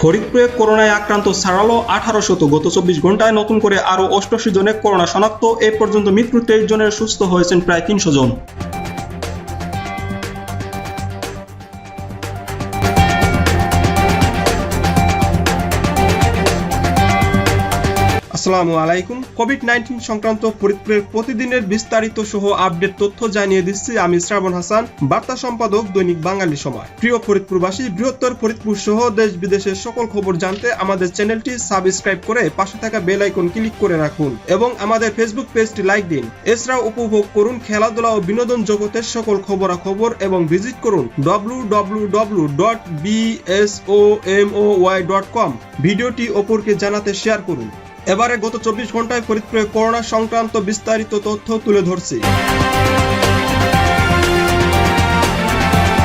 ফরিদপুরে করোনায় আক্রান্ত সারালো আঠারো শত গত চব্বিশ ঘন্টায় নতুন করে আরও অষ্টআশি জনের করোনা শনাক্ত। এ পর্যন্ত মৃত্যু তেইশ জনের সুস্থ হয়েছেন প্রায় তিনশো জন। আসসালামু আলাইকুম। কোভিড নাইন্টিন সংক্রান্ত ফরিদপুরের প্রতিদিনের বিস্তারিত সহ আপডেট তথ্য জানিয়ে দিচ্ছি আমি শ্রাবণ হাসান, বার্তা সম্পাদক দৈনিক বাঙালি সময়। প্রিয় ফরিদপুরবাসী, বৃহত্তর ফরিদপুর সহ দেশ বিদেশের সকল খবর জানতে আমাদের চ্যানেলটি সাবস্ক্রাইব করে পাশে থাকা বেল আইকন ক্লিক করে রাখুন এবং আমাদের ফেসবুক পেজটি লাইক দিন। এছাড়াও উপভোগ করুন খেলাধুলা ও বিনোদন জগতের সকল খবরাখবর এবং ভিজিট করুন www.bsomoy.com ভিডিওটি অপরকে জানাতে শেয়ার করুন। এবারে গত চব্বিশ ঘন্টায় ফরিদপুরে করোনা সংক্রান্ত বিস্তারিত তথ্য তুলে ধরছি।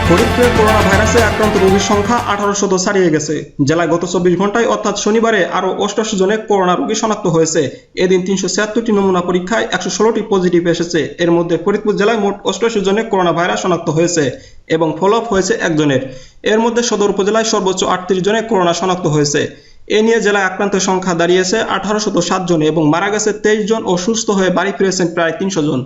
ফরিদপুরে করোনা ভাইরাসে আক্রান্ত রোগীর সংখ্যা আঠারো শত ছাড়িয়ে গেছে। জেলায় গত চব্বিশ ঘন্টায় অর্থাৎ শনিবারে, আরও অষ্টাশি জনের করোনা রোগী শনাক্ত হয়েছে। এদিন তিনশো ছিয়াত্তরটি নমুনা পরীক্ষায় একশো ষোলোটি পজিটিভ এসেছে। এর মধ্যে ফরিদপুর জেলায় মোট অষ্টাশি জনের করোনা ভাইরাস শনাক্ত হয়েছে এবং ফলো হয়েছে একজনের। এর মধ্যে সদর উপজেলায় সর্বোচ্চ আটত্রিশ জনের করোনা শনাক্ত হয়েছে। এ নিয়ে জেলায় আক্রান্তের সংখ্যা দাঁড়িয়েছে আঠারোশত সাত জনে এবং মারা গেছে তেইশ জন ও সুস্থ হয়ে বাড়ি ফিরেছেন প্রায় তিনশো জন।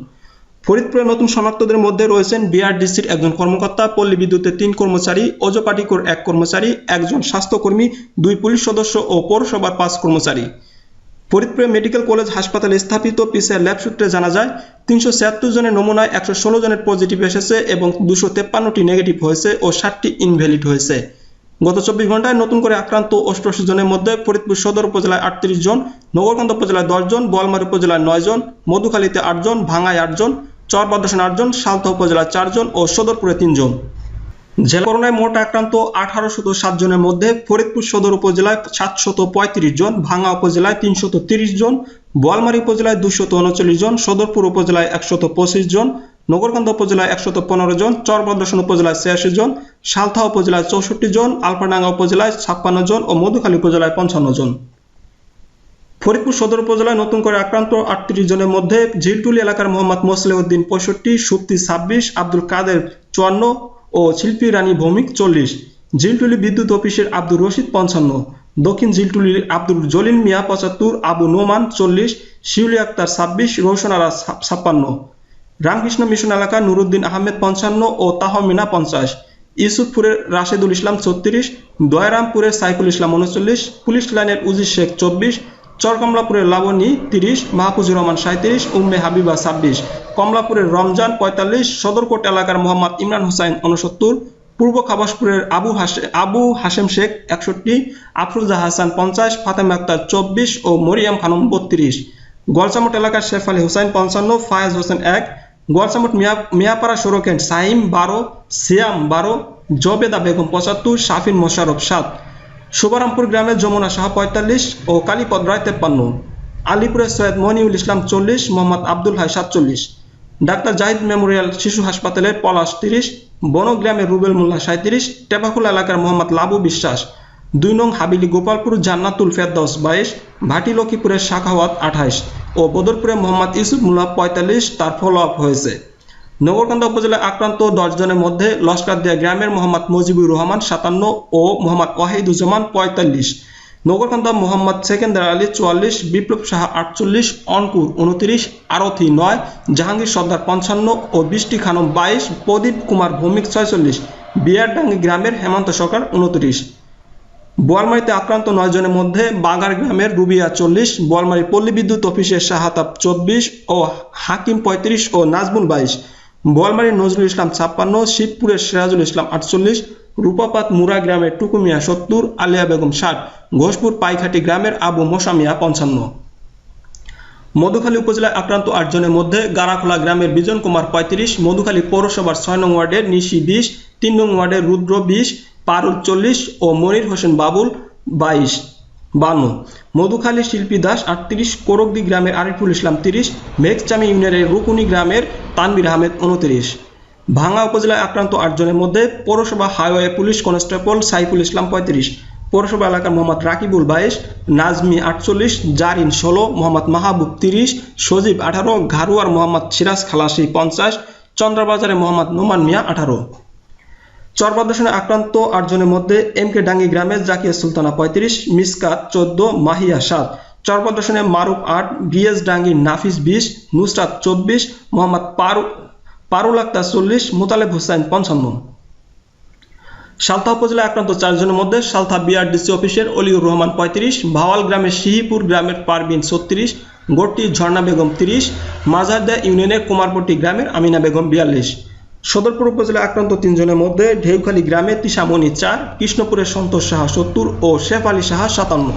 ফরিদপুরে নতুন শনাক্তদের মধ্যে রয়েছেন বিআরডিসির একজন কর্মকর্তা, পল্লী বিদ্যুতের তিন কর্মচারী, অজপাটিকোর এক কর্মচারী, একজন স্বাস্থ্যকর্মী, দুই পুলিশ সদস্য ও পৌরসভার পাঁচ কর্মচারী। ফরিদপুরে মেডিকেল কলেজ হাসপাতালে স্থাপিত পিসিআর ল্যাব সূত্রে জানা যায়, তিনশো ছিয়াত্তর জনের নমুনায় একশো ষোলো জনের পজিটিভ এসেছে এবং দুশো তেপ্পান্নটি নেগেটিভ হয়েছে ও ষাটটি ইনভ্যালিড হয়েছে। গত চব্বিশ ঘন্টায় নতুন করে আক্রান্ত অষ্টআশি জনের মধ্যে ফরিদপুর সদর উপজেলায় আটত্রিশ জন, নগরকান্ত উপজেলায় জন, বোয়ালমারী উপজেলায় নয় জন, মধুখালীতে আটজন ভাঙায় আটজন চরবাদ্রাসন আটজন সালতা উপজেলায় চারজন ও সদরপুরে তিনজন জেলা করোনায় মোট আক্রান্ত আঠারোশত সাত জনের মধ্যে ফরিদপুর সদর উপজেলায় সাতশত পঁয়ত্রিশ জন, ভাঙ্গা উপজেলায় তিনশত তিরিশ জন, বোয়ালমারী উপজেলায় দুশত উনচল্লিশ জন, সদরপুর উপজেলায় একশত পঁচিশ জন নগরকান্দা উপজেলায় একশত পনেরো জন চরভদ্রসন উপজেলায় ছিয়াশি জন, সালথা উপজেলায় চৌষট্টি জন, আলফাডাঙ্গা উপজেলায় ছাপ্পান্ন জন ও মধুখালী উপজেলায় পঞ্চান্ন জন। ফরিদপুর সদর উপজেলায় নতুন করে আক্রান্ত আটত্রিশ জনের মধ্যে ঝিলটুলি এলাকার মোহাম্মদ মোসলেউদ্দিন পঁয়ষট্টি, সুপ্তি ছাব্বিশ, আব্দুল কাদের চুয়ান্ন ও শিল্পী রানী ভৌমিক চল্লিশ। ঝিলটুলি বিদ্যুৎ অফিসের আব্দুর রশিদ পঞ্চান্ন। দক্ষিণ ঝিলটুলির আব্দুল জলিল মিয়া পঁচাত্তর, আবু নোমান চল্লিশ, শিউলি আক্তার ছাব্বিশ রোশন আরা ছাপ্পান্ন। রামকৃষ্ণ মিশন এলাকা নুরুদ্দিন আহমেদ পঞ্চান্ন ও তাহমিনা পঞ্চাশ। ইউসুফপুরের রাশেদুল ইসলাম ছত্রিশ, দয়রামপুরের সাইফুল ইসলাম উনচল্লিশ, পুলিশ লাইনের উজির শেখ চব্বিশ, চরকমলাপুরের লাবণী তিরিশ, মাহফুজুর রহমান সাঁত্রিশ উম্মে হাবিবা ছাব্বিশ। কমলাপুরের রমজান পঁয়তাল্লিশ, সদরকোট এলাকার মোহাম্মদ ইমরান হুসাইন উনসত্তর পূর্ব খাবাসপুরের আবু হাসে আবু হাশেম শেখ একষট্টি, আফরুজা হাসান পঞ্চাশ, ফাতেমা আক্তার চব্বিশ ও মরিয়াম খানম বত্রিশ। গোয়ালচামট এলাকার শেফ আলী হুসাইন পঞ্চান্ন, ফায়াজ হোসেন এক গোয়ালচামট মিয়া মিয়াপাড়া সড়কের সাইম বারো, সিয়াম বারো, জবেদা বেগম পঁচাত্তর, শাফিন মোশারফ সাত। শুভারামপুর গ্রামের যমুনা শাহ পঁয়তাল্লিশ ও কালীপদ রায় তেপ্পান্ন। আলিপুরের সৈয়দ মনিউল ইসলাম চল্লিশ, মোহাম্মদ আব্দুল হাই সাতচল্লিশ। ডাক্তার জাহিদ মেমোরিয়াল শিশু হাসপাতালের পলাশ তিরিশ, বনগ্রামের রুবেল মোল্লা সাঁত্রিশ টেপাকুল এলাকার মোহাম্মদ লাবু বিশ্বাস। দুই নং হাবিলি গোপালপুর জান্নাতুল ফেরদৌস বাইশ ভাটি লক্ষ্মীপুরের শাখাওয়াত আঠাইশ। ও বদরপুরে মোহাম্মদ ইউসুফ মুল্লা পঁয়তাল্লিশ তার ফলো আপ হয়েছে। নগরকান্দা উপজেলায় আক্রান্ত জনের মধ্যে লস্করদিয়া গ্রামের মোহাম্মদ মজিবুর রহমান সাতান্ন ও মোহাম্মদ ওয়াহিদুজ্জামান পঁয়তাল্লিশ। নগরকান্দা মোহাম্মদ সেকেন্দার আলী চুয়াল্লিশ, বিপ্লব সাহা আটচল্লিশ, অনকুর উনত্রিশ আরথি নয়, জাহাঙ্গীর সর্দার পঞ্চান্ন ও বৃষ্টি খানম বাইশ, প্রদীপ কুমার ভৌমিক ছয়চল্লিশ, বিয়ারডাঙ্গি গ্রামের হেমন্ত সরকার উনত্রিশ। বোয়ালমারিতে আক্রান্ত নয় জনের মধ্যে বাগার গ্রামের রুবিয়া চল্লিশ, বোয়ালমারি পল্লী বিদ্যুৎ অফিসের শাহাতাব চব্বিশ ও হাকিম পঁয়ত্রিশ ও নাজমুল বাইশ। বোয়ালমারির নজরুল ইসলাম ছাপ্পান্ন, শিবপুরের সিরাজুল ইসলাম আটচল্লিশ, রূপাপাত মুরা গ্রামের টুকুমিয়া সত্তর, আলিয়া বেগম ষাট, ঘোষপুর পাইখাটি গ্রামের আবু মোসামিয়া পঞ্চান্ন। মধুখালী উপজেলায় আক্রান্ত আটজনের মধ্যে গারাখোলা গ্রামের বিজন কুমার পঁয়ত্রিশ, মধুখালী পৌরসভার ছয় নং ওয়ার্ডের নিশি বিশ, তিন নং ওয়ার্ডের রুদ্র বিশ পারুল চল্লিশ ও মনির হোসেন বাবুল বাইশ। বান্ন। মধুখালী শিল্পী দাস আটত্রিশ, কোরকদি গ্রামের আরিফুল ইসলাম তিরিশ, মেঘচামি ইউনিয়নের রুকুনি গ্রামের তানবির আহমেদ উনত্রিশ। ভাঙ্গা উপজেলায় আক্রান্ত আটজনের মধ্যে পৌরসভা highway police constable Saiful Islam পঁয়ত্রিশ, পৌরসভা এলাকার মোহাম্মদ রাকিবুল বাইশ, নাজমি আটচল্লিশ, জারিন ষোলো, মোহাম্মদ মাহবুব তিরিশ, সজীব আঠারো, ঘারুয়ার মোহাম্মদ সিরাজ খালাসি পঞ্চাশ চন্দ্রবাজারে মোহাম্মদ নোমান মিয়া আঠারো। চরবাদর্শনে আক্রান্ত আটজনের মধ্যে এম কে ডাঙ্গি গ্রামে জাকিয়া সুলতানা পঁয়ত্রিশ, মিসকাত চোদ্দ, মাহিয়া সাত। চরবাদর্শনে মারুফ আট বিএস ডাঙ্গি নাফিস বিশ, নুসরাত চব্বিশ, মোহাম্মদ পারু পারুল আক্তার চল্লিশ, মোতালেব হোসেন পঞ্চান্ন। সালথা উপজেলায় আক্রান্ত চারজনের মধ্যে সালথা বিআরডিসি অফিসের অলিউর রহমান পঁয়ত্রিশ, ভাওয়াল গ্রামের সিহিপুর গ্রামের পারবিন ছত্রিশ, গোট্টি ঝর্ণা বেগম তিরিশ মাজারদা ইউনিয়নের কুমারপট্টি গ্রামের আমিনা বেগম বিয়াল্লিশ। সদরপুর উপজেলা আক্রান্ত তিনজনের মধ্যে ঢেউখালী গ্রামে তিশামণি চার, কৃষ্ণপুরের সন্তোষ সাহা সত্তর ও শেফ আলী সাহা সাতান্ন।